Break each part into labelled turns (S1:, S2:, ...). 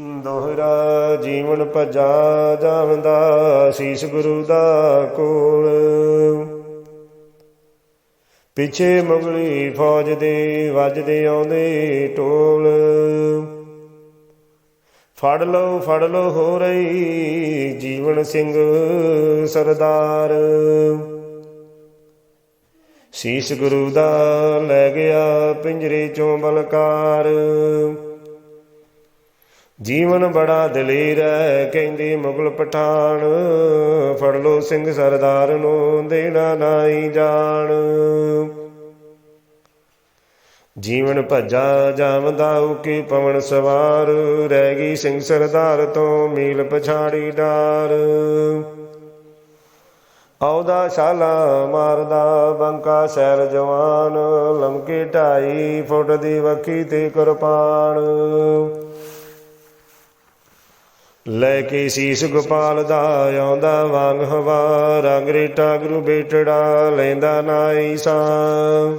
S1: ਦੋਹਰਾ ਜੀਵਨ ਭਜਾ ਜਾਂਦਾ ਸੀਸ ਗੁਰੂ ਦਾ ਕੋਲ। ਪਿੱਛੇ ਮੁਗਲੀ ਫੌਜ ਦੇ ਵੱਜਦੇ ਆਉਂਦੇ ਢੋਲ। ਫੜ ਲਓ ਫੜ ਲਓ ਹੋ ਰਹੀ ਜੀਵਨ ਸਿੰਘ ਸਰਦਾਰ। ਸੀਸ ਗੁਰੂ ਦਾ ਲੈ ਗਿਆ ਪਿੰਜਰੇ ਚੋਂ ਬਲਕਾਰ। ਜੀਵਨ ਬੜਾ ਦਲੇਰ ਹੈ ਕਹਿੰਦੇ ਮੁਗਲ ਪਠਾਨ। ਫੜ ਲੋ ਸਿੰਘ ਸਰਦਾਰ ਨੂੰ, ਦੇਣਾ ਨਾਈ ਜਾਣ। ਜੀਵਨ ਭੱਜਾ ਜਾਵਦਾ ਉਕੇ ਪਵਨ ਸਵਾਰ, ਰਹਿ ਗਈ ਸਿੰਘ ਸਰਦਾਰ ਤੋਂ ਮੀਲ ਪਛਾੜੀ ਡਾਰ। ਆਉਦਾ ਛਾਲਾ ਮਾਰਦਾ ਬੰਕਾ ਸੈਰ ਜਵਾਨ ਲੰਕੇ ਢਾਈ ਫੁੱਟ ਦੀ ਵੱਖੀ ਤੇ ਕਿਰਪਾਨ ਲੈ ਕੇ ਸੀਸ ਗੋਪਾਲ ਦਾ ਆਉਂਦਾ ਵਾਂਗ ਹਵਾ, ਰੰਗ ਰੇਟਾ ਗੁਰੂ ਬੇਟੜਾ ਲੈਂਦਾ ਨਾਈ ਸਾਂ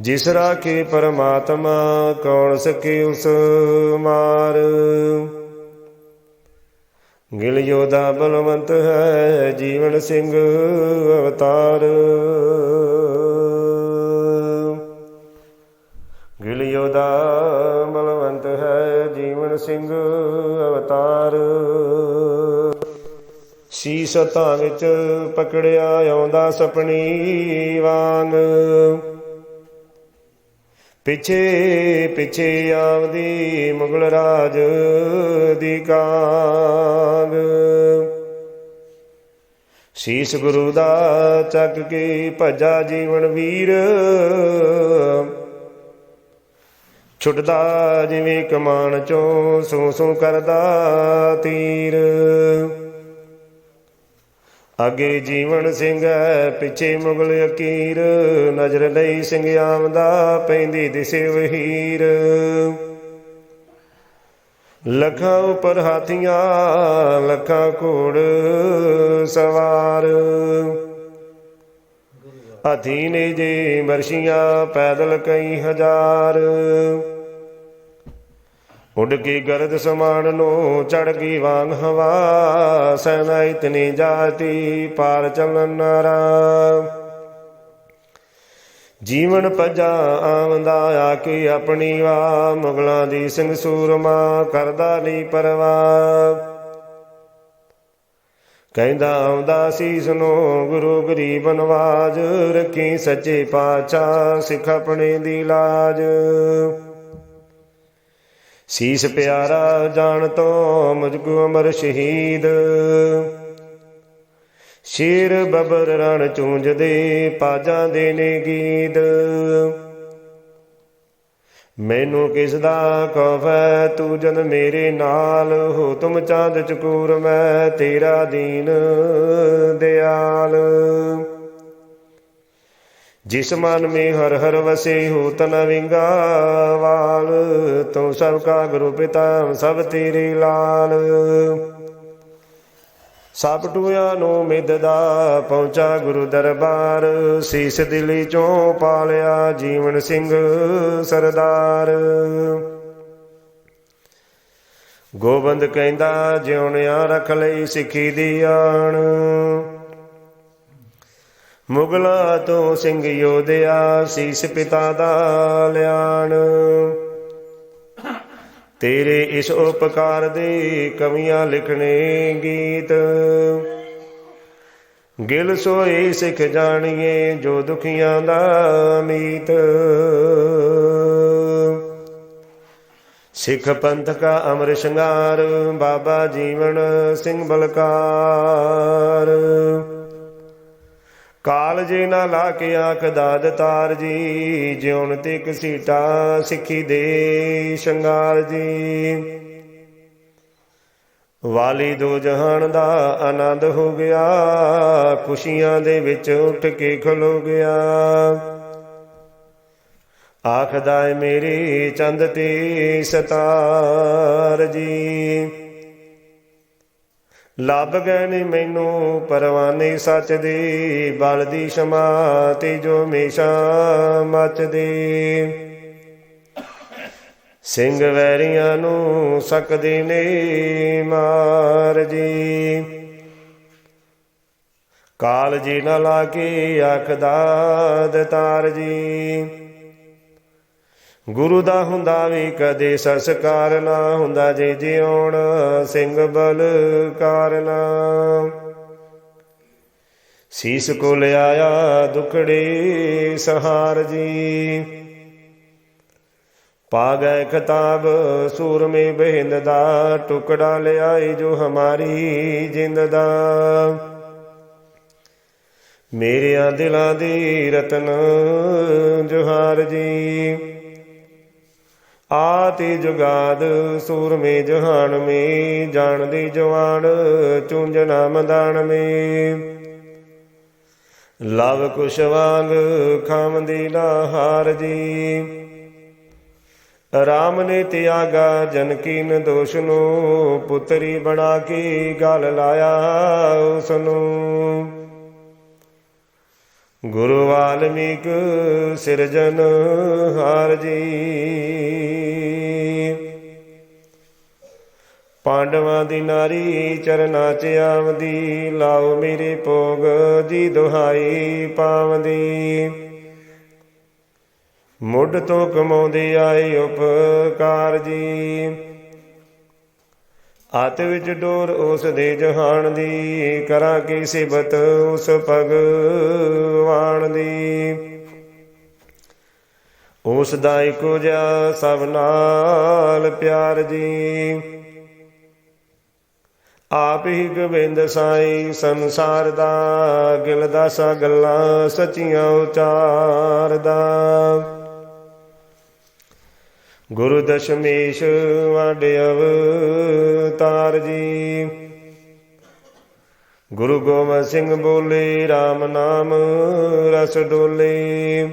S1: ਜਿਸ ਰਾਖੇ ਪਰਮਾਤਮਾ, ਕੌਣ ਸਕੇ ਉਸ ਮਾਰ। ਗਿਲਿਓ ਦਾ ਬਲਵੰਤ ਹੈ, ਜੀਵਨ ਸਿੰਘ ਅਵਤਾਰ। ਗਿਲ ਦਾ ਹੈ ਸਿੰਘ ਅਵਤਾਰ। ਸੀਸ ਹੱਥਾਂ ਵਿੱਚ ਪਕੜਿਆ ਆਉਂਦਾ ਸਪਣੀ ਵਾਂਗ। ਪਿੱਛੇ ਪਿੱਛੇ ਆਵਦੀ ਮੁਗਲ ਰਾਜ ਦੀ ਕਾਂਗ। ਸੀਸ ਗੁਰੂ ਦਾ ਚੱਕ ਕੇ ਭੱਜਾ ਜੀਵਨ ਵੀਰ। ਛੁੱਟਦਾ ਜਿਵੇਂ ਕਮਾਨ ਚੋਂ ਸੂ ਸੂ ਕਰਦਾ ਤੀਰ। ਅੱਗੇ ਜੀਵਨ ਸਿੰਘ ਪਿੱਛੇ ਮੁਗਲ ਅਕੀਰ। ਨਜ਼ਰ ਲਈ ਸਿੰਘ ਆਮਦਾ ਪੈਂਦੀ ਦਿਸੇ ਵਹੀਰ। ਲੱਖਾਂ ਉੱਪਰ ਹਾਥੀਆਂ, ਲੱਖਾਂ ਘੋੜ ਸਵਾਰ। ਹਾਥੀ ਨੇ ਜੇ ਮਰਸ਼ੀਆਂ ਪੈਦਲ ਕਈ ਹਜ਼ਾਰ। ਉੱਡ ਕੇ ਗਰਦ ਸਮਾਨ ਨੂੰ, ਚੜ ਗਈ ਵਾਂਗ ਹਵਾ। ਸੈਨਾ ਇਤਨੀ ਜਾਤੀ, ਪਾਰ ਚੱਲਣ ਨਾਰਾ ਜੀਵਨ ਪਜਾ ਆਵੰਦਾ ਆ ਕੇ ਆਪਣੀ ਵਾ ਮੁਗਲਾਂ ਦੀ ਸਿੰਘ ਸੂਰਮਾ ਕਰਦਾ ਨਹੀਂ ਪਰਵਾ ਕਹਿੰਦਾ ਆਉਂਦਾ ਸੀਸ ਨੂੰ ਗੁਰੂ ਗਰੀਬ ਨਵਾਜ, ਰੱਖੀ ਸੱਚੇ ਪਾਤਸ਼ਾਹ, ਸਿੱਖ ਆਪਣੇ ਦੀ ਲਾਜ। ਸੀਸ ਪਿਆਰਾ ਜਾਣ ਤੋਂ ਮੁਝਕੋ ਅਮਰ ਸ਼ਹੀਦ। ਸ਼ੇਰ ਬਬਰ ਰਣ ਚੂੰਜਦੇ ਪਾਜਾਂ ਦੇ ਨੇ ਗੀਤ। ਮੈਨੂੰ ਕਿਸ ਦਾ ਕਹਵੈ, ਤੂੰ ਜਨ ਮੇਰੇ ਨਾਲ ਹੋ, ਤੁਮ ਚਾਂਦ ਚਕੂਰ ਮੈਂ ਤੇਰਾ ਦੀਨ ਦਿਆਲ। ਜਿਸ ਮਨ ਮੇ ਹਰ ਹਰ ਵਸੇ ਹੋ ਤਨ ਵਿੰਗਾ ਵਾਲ ਤੂੰ ਸਭ ਕਾ ਗੁਰੂ ਪਿਤਾ ਸਭ ਤੇਰੇ ਲਾਲ। ਸਭ ਟੂਆਂ ਨੂੰ ਮਿੱਦ ਦਾ ਪਹੁੰਚਾ ਗੁਰੂ ਦਰਬਾਰ, ਸੀਸ ਦਿਲੀ ਚੋਂ ਪਾਲਿਆ ਜੀਵਨ ਸਿੰਘ ਸਰਦਾਰ। ਗੋਬਿੰਦ ਕਹਿੰਦਾ, ਜਿਉਣਿਆ ਰੱਖ ਲਈ ਸਿੱਖੀ ਦੀ ਆਣ। ਮੁਗਲਾ ਤੋਂ ਸਿੰਘ ਯੋਧਿਆ ਸੀਸ ਪਿਤਾ ਦਾ ਲਿਆਣ। ਤੇਰੇ ਇਸ ਉਪਕਾਰ ਦੇ ਕਵੀਆਂ ਲਿਖਣੇ ਗੀਤ। ਗਿਲ ਸੋਏ ਸਿੱਖ ਜਾਣੀਏ ਜੋ ਦੁਖੀਆਂ ਦਾ ਮੀਤ। ਸਿੱਖ ਪੰਥ ਕਾ ਅਮਰ ਸ਼ਿੰਗਾਰ, ਬਾਬਾ ਜੀਵਨ ਸਿੰਘ ਬਲਕਾਰ। ਕਾਲ ਜੇ ਨਾ ਲਾ ਕੇ ਆਖ ਦਾਦ ਤਾਰ ਜੀ, ਜਿਉਣ ਤੇ ਕਸੀਟਾ ਸਿੱਖੀ ਦੇ ਸ਼ੰਗਾਰ ਜੀ। ਵਾਲੀ ਦੋ ਜਹਾਨ ਦਾ ਆਨੰਦ ਹੋ ਗਿਆ, ਖੁਸ਼ੀਆਂ ਦੇ ਵਿੱਚ ਉੱਠ ਕੇ ਖਲੋ ਗਿਆ। ਆਖਦਾ ਏ ਮੇਰੀ ਚੰਦ ਤੇ ਸਤਾਰ ਜੀ। ਲੱਭ ਗਏ ਨੇ ਮੈਨੂੰ, ਪਰਵਾਨੇ ਸੱਚ ਦੇ। ਬਲ ਦੀ ਸ਼ਮਾ ਤੇ ਜੋ ਮੇਸ਼ਾ ਮੱਚਦੀ ਸਿੰਘ ਵੈਰੀਆਂ ਨੂੰ ਸਕਦੀ ਨੇ ਮਾਰ ਜੀ। ਕਾਲ ਜੀ ਨਾ ਲਾਗੇ ਕੇ ਆਖਦਾ ਦਤਾਰ ਜੀ। ਗੁਰੂ ਦਾ ਹੁੰਦਾ ਵੀ ਕਦੇ ਸੰਸਕਾਰ ਨਾ ਹੁੰਦਾ, ਜੇ ਜਿਉਣ ਸਿੰਘ ਬਲ ਕਾਰਨਾ ਸੀਸ ਕੋ ਲਿਆਇਆ ਦੁਖੜੇ ਸਹਾਰ ਜੀ। ਪਾ ਗਏ ਖਤਾਬ ਸੂਰਮੇ ਬਹਿੰਦ ਦਾ ਟੁਕੜਾ ਲਿਆਈ ਜੋ ਹਮਾਰੀ ਜਿੰਦ ਦਾ। ਮੇਰਿਆਂ ਦਿਲਾਂ ਦੀ ਰਤਨ ਜੁਹਾਰ ਜੀ। ਆਤੀ ਜੁਗਾਦ ਸੂਰਮੇ ਜਹਾਨ ਮੇ ਜਾਣਦੀ ਜਵਾਨ ਚੁੰਝਣਾ ਮਦਾਨ ਮੇ ਲਵ ਕੁਸ਼ ਵਾਂਗ ਖਾਮਦੀ ਨਾ ਹਾਰ ਜੀ। ਰਾਮ ਨੇ ਤਿਆਗਾ ਜਨਕੀਨ ਦੋਸ਼ ਨੂੰ, ਪੁੱਤਰੀ ਬਣਾ ਕੇ ਗਲ ਲਾਇਆ ਉਸ ਨੂੰ ਗੁਰੂ ਵਾਲਮੀਕ ਸਿਰਜਨ ਹਾਰ ਜੀ। ਪਾਂਡਵਾਂ ਦੀ ਨਾਰੀ ਚਰਨਾ ਚ ਆਵਦੀ, ਲਾਓ ਮੇਰੇ ਭੋਗ ਜੀ ਦੁਹਾਈ ਪਾਵਦੀ। ਮੁੱਢ ਤੋਂ ਕਮਾਉਂਦੇ ਆਏ ਉਪਕਾਰ ਜੀ। ਆਤ ਵਿੱਚ ਡੋਰ ਉਸ ਦੇ ਜਹਾਨ ਦੀ, ਕਰਾਂ ਕੀ ਸਿਬਤ ਉਸ ਭਗਵਾਨ ਦੀ। ਉਸ ਦਾ ਇੱਕੋ ਜਿਹਾ ਸਭ ਨਾਲ ਪਿਆਰ ਜੀ। ਆਪ ਹੀ ਗੋਬਿੰਦ ਸਾਈ ਸੰਸਾਰ ਦਾ ਗਿਲ ਦਾਸਾ ਗੱਲਾਂ ਸਚੀਆਂ ਉਚਾਰਦਾ। ਗੁਰੂ ਦਸ਼ਮੇਸ਼ ਵਡ ਅਵਤਾਰ ਜੀ। ਗੁਰੂ ਗੋਬਿੰਦ ਸਿੰਘ ਬੋਲੇ RAM ਨਾਮ ਰਸ ਡੋਲੇ।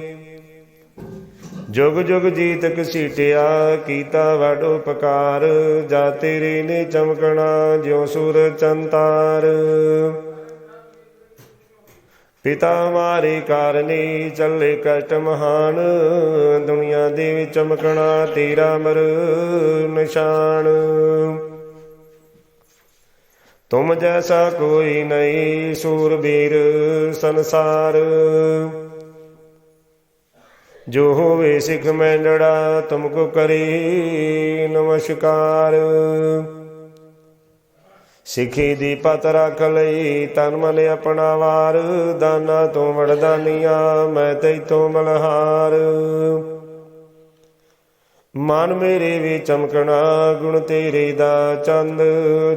S1: ਜੁਗ ਜੁਗ ਜੀਤ ਕਸੀਟਿਆ ਕੀਤਾ ਵਡ ਉਪਕਾਰ। ਜਾ ਤੇਰੇ ਨੇ ਚਮਕਣਾ, ਜਿਉ ਸੂਰ ਚੰਤਾਰ। ਪਿਤਾ ਹਮਾਰੇ ਕਾਰਨੇ ਚੱਲੇ ਕਸ਼ਟ ਮਹਾਨ, ਦੁਨੀਆ ਦੇ ਵਿੱਚ ਚਮਕਣਾ ਤੇਰਾ ਮਰ ਨਿਸ਼ਾਨ। ਤੁਮ ਜੈਸਾ ਕੋਈ ਨਹੀਂ ਸੂਰਬੀਰ ਸੰਸਾਰ। ਜੋ ਹੋਵੇ ਸਿੱਖ ਮੈਂਡੜਾ, ਤੁਮਕੋ ਕਰੇ ਨਮਸਕਾਰ। ਸਿੱਖੀ ਦੀ ਪਤ ਰੱਖ ਲਈ ਤਨ ਮਨ ਆਪਣਾ ਵਾਰ, ਦਾਨਾ ਤੋਂ ਵੜਦਾਨੀਆਂ ਮੈਂ ਤੈਥੋਂ ਬਲਹਾਰ ਮਨ ਮੇਰੇ ਵੀ ਚਮਕਣਾ, ਗੁਣ ਤੇਰੇ ਦਾ ਚੰਦ,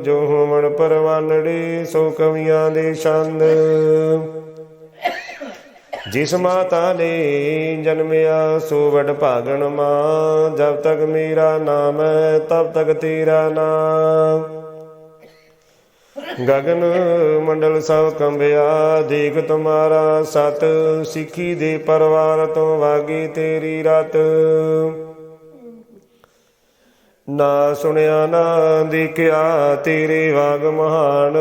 S1: ਜੋ ਹੋਵਣ ਪਰਵਾਨੜੇ, ਸੋ ਕਵੀਆਂ ਦੇ ਛੰਦ। ਜਿਸ ਮਾਤਾ ਨੇ ਜਨਮਿਆ, ਸੋ ਵਡ ਭਾਗਣ ਮਾਂ, ਜਬ ਤੱਕ ਮੇਰਾ ਨਾਮ ਹੈ, ਤਬ ਤੱਕ ਤੇਰਾ ਨਾਮ। ਗਗਨ ਮੰਡਲ ਸਭ ਕੰਬਿਆ ਦੇਖ ਤੁਮਾਰਾ ਸਤ, ਸਿੱਖੀ ਦੇ ਪਰਵਾਰ ਤੋਂ ਵਾਗੀ ਤੇਰੀ ਰਤ। ਨਾ ਸੁਣਿਆ, ਨਾ ਦੇਖਿਆ, ਤੇਰੇ ਵਾਗ ਮਹਾਨ,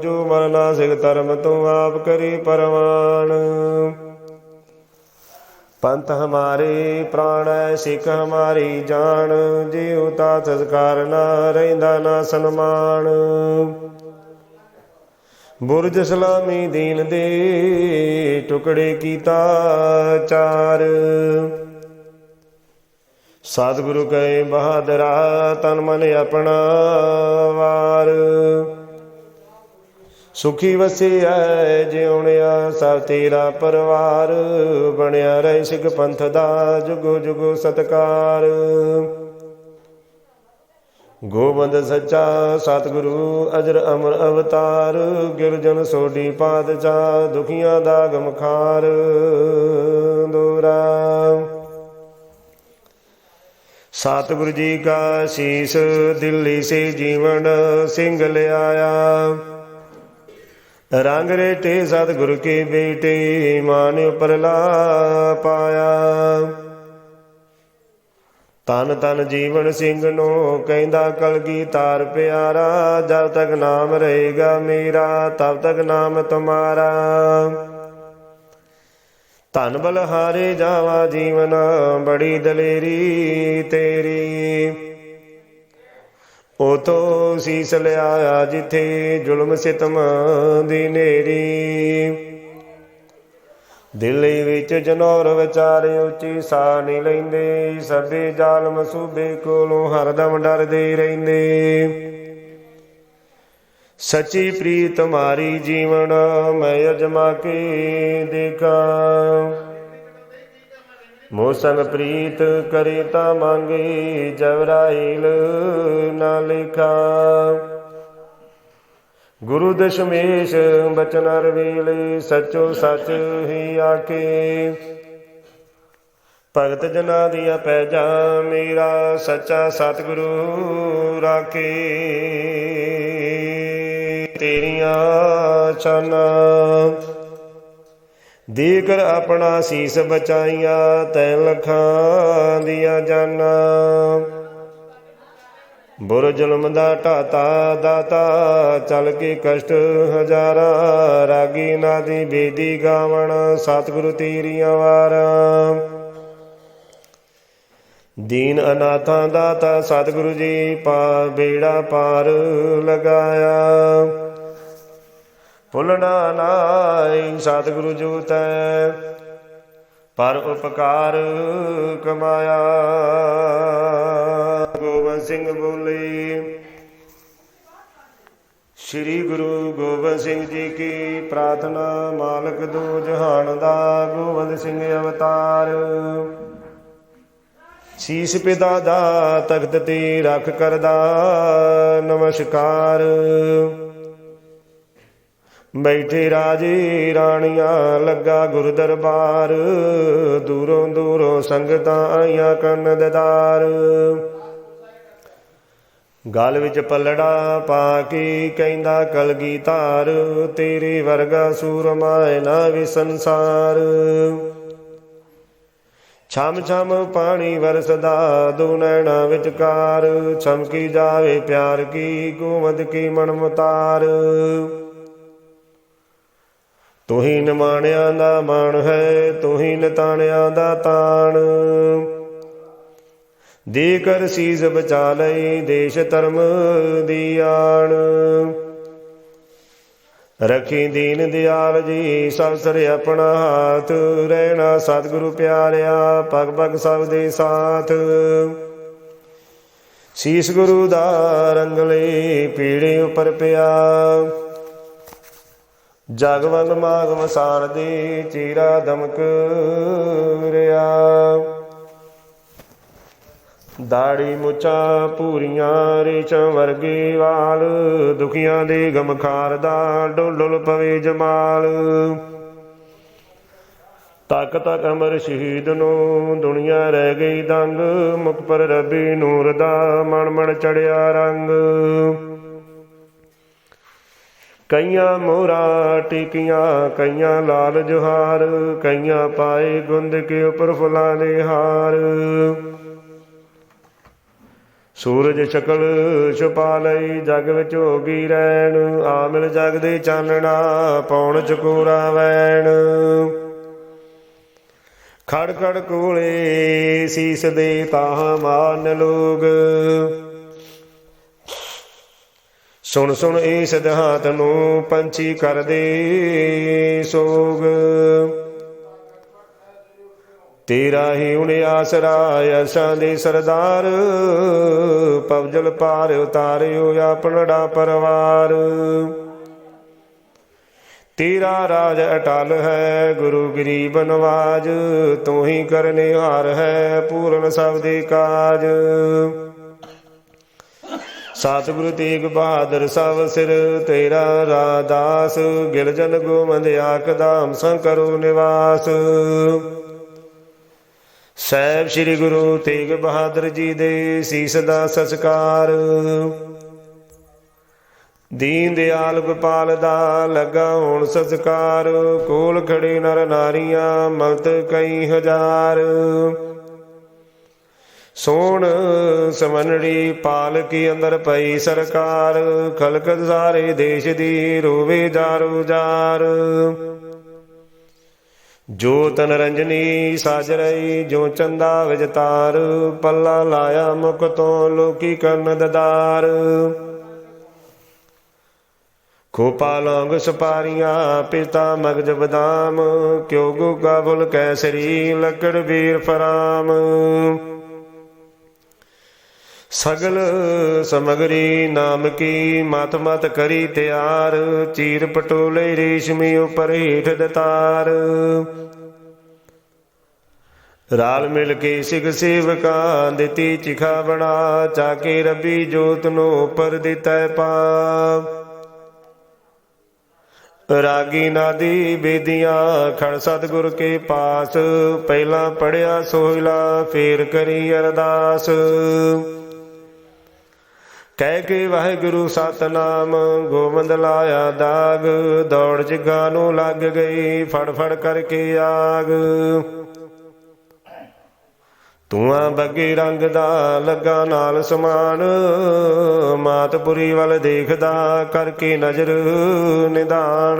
S1: ਜੋ ਮਰਨਾ ਸਿਖ ਧਰਮ ਤੋਂ ਆਪ ਕਰੀ ਪਰਵਾਨ। ਪੰਥ ਹਮਾਰੇ, ਪ੍ਰਾਣ ਹੈ, ਸਿੱਖ ਹਮਾਰੀ ਜਾਨ ਜਿਉ ਤਾ ਸੰਸਕਾਰ ਨਾ ਰਹਿੰਦਾ ਨਾ ਸਨਮਾਨ। ਬੁਰਜ ਸਲਾਮੀ ਦੀਨ ਦੇ ਟੁਕੜੇ ਕੀਤਾ ਚਾਰ। ਸਤਿਗੁਰੂ ਕਹੇ, ਬਹਾਦਰਾ, ਤਨ ਮਨ ਆਪਣਾ ਵਾਰ। ਸੁਖੀ ਵਸਿਆ ਜਿਉਣਿਆ ਸਭ ਤੇਰਾ ਪਰਿਵਾਰ। ਬਣਿਆ ਰਹਿ ਸਿੱਖ ਪੰਥ ਦਾ ਜੁਗੋ ਜੁਗੋ ਸਤਕਾਰ। ਗੋਬਿੰਦ ਸੱਚਾ, ਸਤਿਗੁਰੂ ਅਜਰ ਅਮਰ ਅਵਤਾਰ, ਗਿਰਜਨ ਸੋਢੀ ਪਾਤਸ਼ਾਹ, ਦੁਖੀਆਂ ਦਾ ਗਮਖਾਰ ਦੋਰਾ ਸਤਿਗੁਰੂ ਜੀ ਕਾ ਸੀਸ, ਦਿੱਲੀ ਸੇ ਜੀਵਨ ਸਿੰਘ ਲਿਆਇਆ। ਰੰਗ ਰੇਟੇ ਸਤਿਗੁਰ ਕੇ ਬੇਟੇ, ਮਾਨ ਉਪਰ ਲਾ ਪਾਇਆ। ਤਨ ਤਨ ਜੀਵਨ ਸਿੰਘ ਨੂੰ ਕਹਿੰਦਾ ਕਲਗੀ ਤਾਰ ਪਿਆਰਾ, ਜਦ ਤੱਕ ਨਾਮ ਰਹੇਗਾ ਮੇਰਾ, ਤਬ ਤੱਕ ਨਾਮ ਤੁਮਾਰਾ ਧਨ ਬਲ ਹਾਰੇ ਜਾਵਾ ਜੀਵਨ, ਬੜੀ ਦਲੇਰੀ ਤੇਰੀ। ਉਤੋਂ ਸੀਸ ਲਿਆ ਜਿੱਥੇ ਜ਼ੁਲਮ ਸਿਤਮ ਦੀ ਨੇਰੀ। ਦਿੱਲੀ ਵਿੱਚ ਜਨੌਰ ਵਿਚਾਰੇ ਉੱਚੀ ਸਾਹ ਨਹੀਂ ਲੈਂਦੇ, ਸਭੇ ਜ਼ਾਲਮ ਸੂਬੇ ਕੋਲੋਂ ਹਰਦਮ ਡਰਦੇ ਰਹਿੰਦੇ। ਸੱਚੀ ਪ੍ਰੀਤ ਮਾਰੀ ਜੀਵਨ, ਮੈਂ ਅਜਮਾ ਕੇ ਦੇਖਾਂ। ਮੋਸੰਗ ਪ੍ਰੀਤ ਕਰੇ ਤਾਂ ਮੰਗੇ ਜਵਰਾਇਲ ਨਾ ਲਿਖਾ। ਗੁਰੂ ਦਸ਼ਮੇਸ਼ ਬਚਨ ਰਵੇਲੇ ਸਚੋ ਸਚ ਹੀ ਆਕੇ ਭਗਤ ਜਨਾ ਦੀਆਂ ਪੈਜਾ ਮੇਰਾ ਸੱਚਾ ਸਤਿਗੁਰੂ ਰਾਖੇ। ਤੇਰੀਆਂ ਚਨਾਂ ਦੇ ਕਰ ਆਪਣਾ ਸੀਸ ਬਚਾਈਆਂ ਤੈ ਲਖਾਂ ਦੀਆਂ ਜਾਨਾਂ। ਬੁਰ ਜ਼ੁਲਮ ਦਾ ਢਾਤਾ ਦਾਤਾ, ਚਲ ਕੇ ਕਸ਼ਟ ਹਜ਼ਾਰਾਂ, ਰਾਗੀ ਨਾਦੀ ਬੇਦੀ ਗਾਵਣ, ਸਤਿਗੁਰੂ ਤੇਰੀਆਂ ਵਾਰਾਂ। ਦੀਨ ਅਨਾਥਾਂ ਦਾਤਾ, ਸਤਿਗੁਰੂ ਜੀ ਪਾ ਬੇੜਾ ਪਾਰ ਲਗਾਇਆ। ਭੁੱਲਣਾ ਨਾਈ, ਸਤਿਗੁਰੂ ਜੋ ਤੈ ਪਰ ਉਪਕਾਰ ਕਮਾਇਆ। ਸਿੰਘ ਬੋਲੇ। ਸ੍ਰੀ ਗੁਰੂ ਗੋਬਿੰਦ ਸਿੰਘ ਜੀ ਕੀ ਪ੍ਰਾਰਥਨਾ, ਮਾਲਕ ਦੋ ਜਹਾਨ ਦਾ ਗੋਬਿੰਦ ਸਿੰਘ ਅਵਤਾਰ। ਸੀਸ ਪਿਤਾ ਦਾ ਤਖਤ ਤੇ ਰੱਖ ਕਰਦਾ ਨਮਸਕਾਰ। ਬੈਠੇ ਰਾਜੇ ਰਾਣੀਆਂ ਲੱਗਾ ਗੁਰ ਦਰਬਾਰ ਦੂਰੋਂ ਦੂਰੋਂ ਸੰਗਤਾਂ ਆਈਆਂ ਕੰਨ ਦਦਾਰ ਗਲ ਵਿੱਚ ਪਲੜਾ ਪਾ ਕੇ ਕਹਿੰਦਾ ਕਲਗੀ ਧਾਰ ਤੇਰੇ ਵਰਗਾ ਸੂਰਮਾਏ ਨਾ ਵੀ ਸੰਸਾਰ। ਛਮ ਛਮ ਪਾਣੀ ਵਰਸਦਾ ਦੋ ਨੈਣਾ ਵਿਚਕਾਰ, ਛਮਕੀ ਜਾਵੇ ਪਿਆਰ ਕੀ, ਗੋਵਦ ਕੀ ਮਨਮਤਾਰ ਤੂੰ ਹੀ ਨਿਮਾਣਿਆਂ ਦਾ ਮਾਣ ਹੈ ਤੂੰ ਹੀ ਨਤਾਣਿਆਂ ਦਾ ਤਾਣ। ਦੇ ਕਰ ਸੀਸ ਬਚਾ ਲਈ ਦੇਸ਼ ਧਰਮ ਦੀ ਆਣ ਰਖੀ ਦੀਨ ਦਿਆਲ ਜੀ, ਸਭ ਸਰ ਆਪਣਾ ਹਾਥ, ਰਹਿਣਾ ਸਤਿਗੁਰੂ ਪਿਆਰਿਆ ਪਗ ਪਗ ਸਭ ਦੇ ਸਾਥ। ਸੀਸ ਗੁਰੂ ਦਾ ਰੰਗਲੇ ਪੀੜੇ ਉਪਰ ਪਿਆ। ਜਗਵੰਦ ਮਾਗ ਮਸਾਰ ਦੇ ਚੀਰਾ ਦਮਕ ਰਿਆ। ਦਾੜੀ ਮੁੱਛਾਂ ਪੂਰੀਆਂ, ਰੇਸ਼ਮ ਵਰਗੇ ਵਾਲ, ਦੁਖੀਆਂ ਦੇ ਗਮਖਾਰ ਦਾ ਡੁੱਲ ਪਵੇ ਜਮਾਲ। ਤੱਕ ਤੱਕ ਅਮਰ ਸ਼ਹੀਦ ਨੂੰ ਦੁਨੀਆ ਰਹਿ ਗਈ ਦੰਗ ਮੁਖ ਪਰ ਰੱਬੀ ਨੂਰ ਦਾ ਮਨ ਮਨ ਚੜਿਆ ਰੰਗ। ਕਈਆਂ ਮੋਰਾ ਟਿਕੀਆਂ, ਕਈਆਂ ਲਾਲ ਜੁਹਾਰ, ਕਈਆਂ ਪਾਏ ਗੁੰਦ ਕੇ ਉਪਰ ਫੁੱਲਾਂ ਦੇ ਹਾਰ। ਸੂਰਜ ਸ਼ਕਲ ਛੁਪਾ ਲਈ ਜਗ ਵਿੱਚ ਹੋ ਗਈ ਰੈਣ ਜਗ ਦੇ ਚਾਨਣਾ ਪੌਣ ਚਕੋਰਾ ਵੈਣ। ਖੜ ਖੜ ਕੋਲੇ ਸੀਸ ਦੇ ਤਾਹ ਮਾਨ ਲੋਗ। ਸੁਣ ਸੁਣ ਇਸ ਦਹਾਤ ਨੂੰ ਪੰਛੀ ਕਰਦੇ ਸੋਗ। ਤੇਰਾ ਹੀ ਹੁਣ ਆਸਰਾ ਅਸਾਂ ਦੇ ਸਰਦਾਰ। ਪਵਜਲ ਪਾਰ ਉਤਾਰਿਓ ਆਪਣੜਾ ਪਰਵਾਰ। ਤੇਰਾ ਰਾਜ ਅਟਲ ਹੈ, ਗੁਰੂ ਗਰੀਬ ਨਵਾਜ। ਤੂੰ ਹੀ ਕਰਨੇ ਹਾਰ ਹੈ, ਪੂਰਨ ਸਭ ਦੇ ਕਾਜ। ਸਤਿਗੁਰੂ ਤੇਗ ਬਹਾਦਰ ਸਭ ਸਿਰ, ਤੇਰਾ ਰਾਦਾਸ ਗਿਲਜਨ ਗੋਮੰਦ ਆਕਦਾਮ ਸੰਕਰੋ ਨਿਵਾਸ। ਸਹਿਬ ਸ੍ਰੀ ਗੁਰੂ ਤੇਗ ਬਹਾਦਰ ਜੀ ਦੇ ਸੀਸ ਦਾ ਸਸਕਾਰ। ਦੀਨ ਦਿਆਲ ਗੋਪਾਲ ਦਾ ਲੱਗਾ ਹੁਣ ਸੰਸਕਾਰ, ਕੋਲ ਖੜੇ ਨਰ ਨਾਰੀਆਂ ਮਲਤ ਕਈ ਹਜ਼ਾਰ। ਸੋਣ ਸਮਨੜੀ ਪਾਲਕੀ ਅੰਦਰ ਪਈ ਸਰਕਾਰ ਖਲਕ ਸਾਰੇ ਦੇਸ਼ ਦੀ ਰੋਵੇ ਜਾਰੋ ਜਾਰ। ਜੋ ਤਨ ਰੰਜਨੀ ਸਾਜ ਰਹੀ ਜੋ ਚੰਦਾ ਵਿਜਤਾਰ ਪੱਲਾ ਲਾਇਆ ਮੁਖ ਤੋਂ ਲੋਕੀ ਕਰਨ ਦਦਾਰ। ਖੋਪਾ ਲੌਂਗ ਸੁਪਾਰੀਆਂ, ਪਿਤਾ ਮਗਜ ਬਦਾਮ, ਕਿਉ ਗੁਗਾ ਬੁਲ ਕੈਸਰੀ, ਲੱਕੜ ਵੀਰ ਫਰਾਮ। ਸਗਲ ਸਮਗਰੀ ਨਾਮ ਕੀ ਮਤ ਮਤ ਕਰੀ ਤਿਆਰ, ਚੀਰ ਪਟੋਲੇ ਰੇਸ਼ਮੀ ਉਪਰ ਹੀਠ ਦਤਾਰ। ਰਾਲ ਮਿਲ ਕੇ ਸਿਗ ਸੇਵਕਾ ਦਿੱਤੀ ਚਿਖਾ ਬਣਾ ਚਾਕੇ ਰੱਬੀ ਜੋਤ ਨੂੰ ਉਪਰ ਦਿੱਤਾ ਪਾ। ਰਾਗੀ ਨਾਦੀ ਬੇਦੀਆਂ, ਖੜ ਸਤਿਗੁਰ ਕੇ ਪਾਸ, ਪਹਿਲਾਂ ਪੜਿਆ ਸੋਹਿਲਾ, ਫੇਰ ਕਰੀ ਅਰਦਾਸ। ਕਹਿ ਕੇ ਵਾਹਿਗੁਰੂ ਸਤਨਾਮ, ਗੋਬਿੰਦ ਲਾਇਆ ਦਾਗ, ਦੌੜ ਜਗਾ ਨੂੰ ਲੱਗ ਗਈ ਫੜ ਫੜ ਕਰਕੇ ਆਗ। ਤੂਆਂ ਬੱਗੇ ਰੰਗ ਦਾ ਲੱਗਾ ਨਾਲ ਸਮਾਨ, ਮਾਤਪੁਰੀ ਵੱਲ ਦੇਖਦਾ ਕਰਕੇ ਨਜ਼ਰ ਨਿਦਾਨ।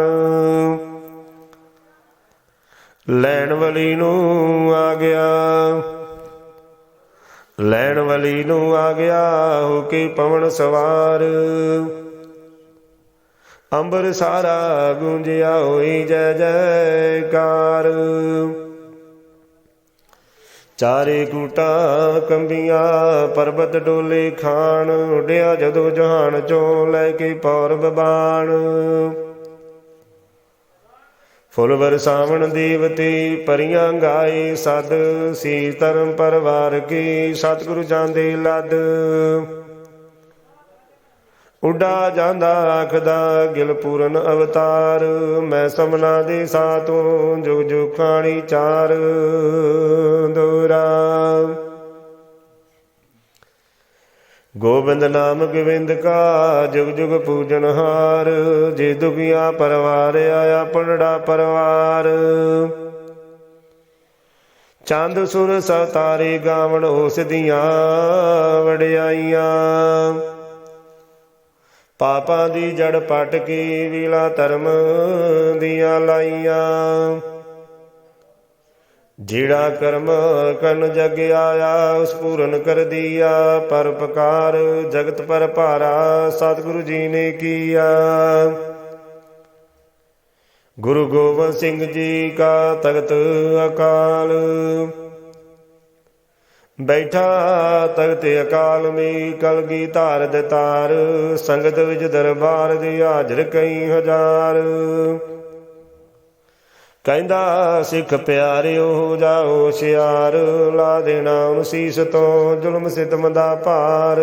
S1: ਲੈਣ ਵਾਲੀ ਨੂੰ ਆ ਗਿਆ। ਲੈਣ ਵਾਲੀ ਨੂੰ ਆ ਗਿਆ ਹੋ ਕੇ ਪਵਨ ਸਵਾਰ। ਅੰਬਰ ਸਾਰਾ ਗੂੰਜਿਆ ਹੋਈ ਜੈ ਜੈਕਾਰ। ਚਾਰੇ ਕੂਟਾ ਕੰਬੀਆਂ ਪਰਬਤ ਡੋਲੇ ਖਾਣ, ਉਡਿਆ ਜਦੋਂ ਜਹਾਨ ਚੋਂ ਲੈ ਕੇ ਪੌਰਬ ਬਾਣ। ਫੁਲਵਰ ਵਰਸਾਵਣ ਦੇਵਤੇ ਪਰੀਆਂ ਗਾਏ ਸਦ ਸੀ ਧਰਮ ਪਰਵਾਰ ਕੀ, ਸਤਿਗੁਰੂ ਜਾਂਦੇ ਲਦ। ਉਡਾ ਜਾਂਦਾ ਆਖਦਾ ਗਿਲਪੂਰਨ ਅਵਤਾਰ, ਮੈਂ ਸਮਨਾ ਦੇ ਸਾਤੋਂ ਜੁਗ ਜੁਗ ਖਾਣੀ ਚਾਰ। ਦੋਰਾ ਗੋਬਿੰਦ ਨਾਮ ਗੋਬਿੰਦ ਕਾ, ਜੁਗ ਜੁਗ ਪੂਜਨ ਹਾਰ। ਜੇ ਦੁਖੀਆ ਪਰਵਾਰ, ਆਇਆ ਪੜੜਾ ਪਰਵਾਰ। ਚੰਦ ਸੁਰ ਸਤਾਰੇ ਗਾਵਣ ਉਸ ਦੀਆਂ ਵਡਿਆਈਆਂ। ਪਾਪਾਂ ਦੀ ਜੜ ਪਟ ਕੀ ਵੀਲਾ ਧਰਮ ਦੀਆਂ ਲਾਈਆਂ। ਜਿਹੜਾ ਕਰਮ ਕਰਨ ਜਗ ਆਇਆ, ਉਸ ਪੂਰਨ ਕਰ ਦਿਆ। ਪਰ ਪਕਾਰ ਜਗਤ ਪਰ ਭਾਰਾ, ਸਤਿਗੁਰੂ ਜੀ ਨੇ ਕੀਆ। ਗੁਰੂ ਗੋਬਿੰਦ ਸਿੰਘ ਜੀ ਕਾ ਤਖਤ ਅਕਾਲ। ਬੈਠਾ ਤਖਤ ਅਕਾਲ ਮੀ ਕਲਗੀ ਧਾਰ ਦੇ ਤਾਰ ਸੰਗਤ ਵਿੱਚ ਦਰਬਾਰ ਦੀ ਹਾਜ਼ਰ ਕਈ ਹਜ਼ਾਰ। ਕਹਿੰਦਾ, ਸਿੱਖ ਪਿਆਰਿਓ, ਜਾਓ ਹੁਸ਼ਿਆਰ, ਲਾ ਦੇਣਾ ਉਹਨੂੰ ਸੀਸ ਤੋਂ ਜ਼ੁਲਮ ਸਿਤਮ ਦਾ ਭਾਰ।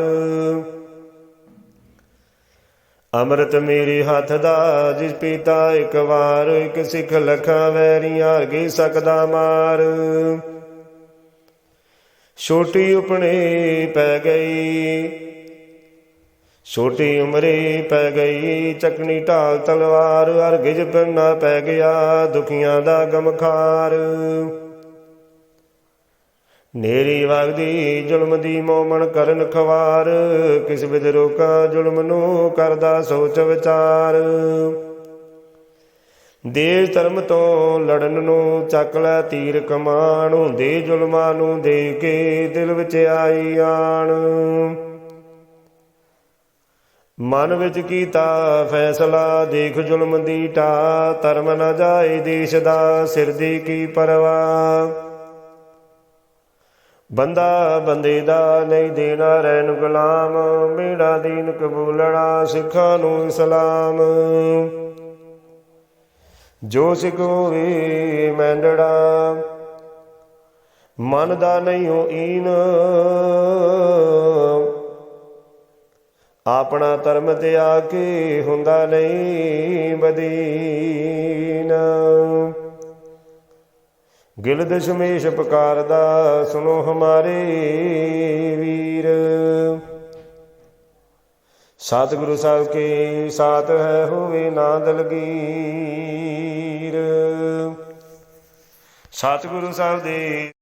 S1: ਅੰਮ੍ਰਿਤ ਮੇਰੇ ਹੱਥ ਦਾ, ਜਿਸ ਪੀਤਾ ਇੱਕ ਵਾਰ, ਇੱਕ ਸਿੱਖ ਲਖਾਂ ਵੈਰੀਆਂ ਅਰਗੀ ਸਕਦਾ ਮਾਰ। ਛੋਟੀ ਉਪਣੇ ਪੈ ਗਈ ਛੋਟੀ ਉਮਰੇ ਪੈ ਗਈ ਚੱਕਣੀ ਢਾਲ ਤਲਵਾਰ, ਅਰਗਿਜ ਪਿੰਨਾ ਪੈ ਗਿਆ ਦੁਖੀਆਂ ਦਾ ਗਮਖਾਰ। ਨੇਰੀ ਵਗਦੀ, ਜ਼ੁਲਮ ਦੀ ਮੋਮਣ ਕਰਨ ਖਵਾਰ, ਕਿਸ ਵਿਦ ਰੋਕਾ ਜ਼ੁਲਮ ਨੂੰ ਕਰਦਾ ਸੋਚ ਵਿਚਾਰ। ਦੇਸ਼ ਧਰਮ ਤੋਂ ਲੜਨ ਨੂੰ ਚੱਕ ਲੈ ਤੀਰ ਕਮਾਨ, ਹੁੰਦੇ ਜ਼ੁਲਮਾਂ ਨੂੰ ਦੇ ਕੇ ਦਿਲ ਵਿੱਚ ਆਈ ਆਣ। ਮਨ ਵਿੱਚ ਕੀਤਾ ਫੈਸਲਾ, ਦੇਖ ਜ਼ੁਲਮ ਦੀ ਟਾ ਧਰਮ ਨਾ ਜਾਏ ਦੇਸ਼ ਦਾ, ਸਿਰ ਦੀ ਕੀ ਪਰਵਾ ਬੰਦਾ ਬੰਦੇ ਦਾ ਨਹੀਂ ਦੇਣਾ ਰਹਿਣ ਗੁਲਾਮ ਮੇਰਾ ਦੀਨ ਕਬੂਲਣਾ ਸਿੱਖਾਂ ਨੂੰ ਇਸਲਾਮ। ਜੋ ਸਿੱਖ ਹੋਵੇ ਮੈਂਡੜਾ, ਮਨ ਦਾ ਨਹੀਂ ਹੋ ਈਨ ਆਪਣਾ ਧਰਮ ਤੇ ਆ ਕੇ ਹੁੰਦਾ ਨਹੀਂ ਬਦੀਨ। ਗਿਲ ਦਸ਼ਮੇਸ਼ ਪੁਕਾਰਦਾ ਸੁਨੋ ਹਮਾਰੇ ਵੀਰ। ਸਤਿਗੁਰੂ ਸਾਹਿਬ ਕੇ ਸਾਥ ਹੈ ਹੋਵੇ ਨਾ ਦਲਗੀਰ। ਸਤਿਗੁਰੂ ਸਾਹਿਬ ਦੇ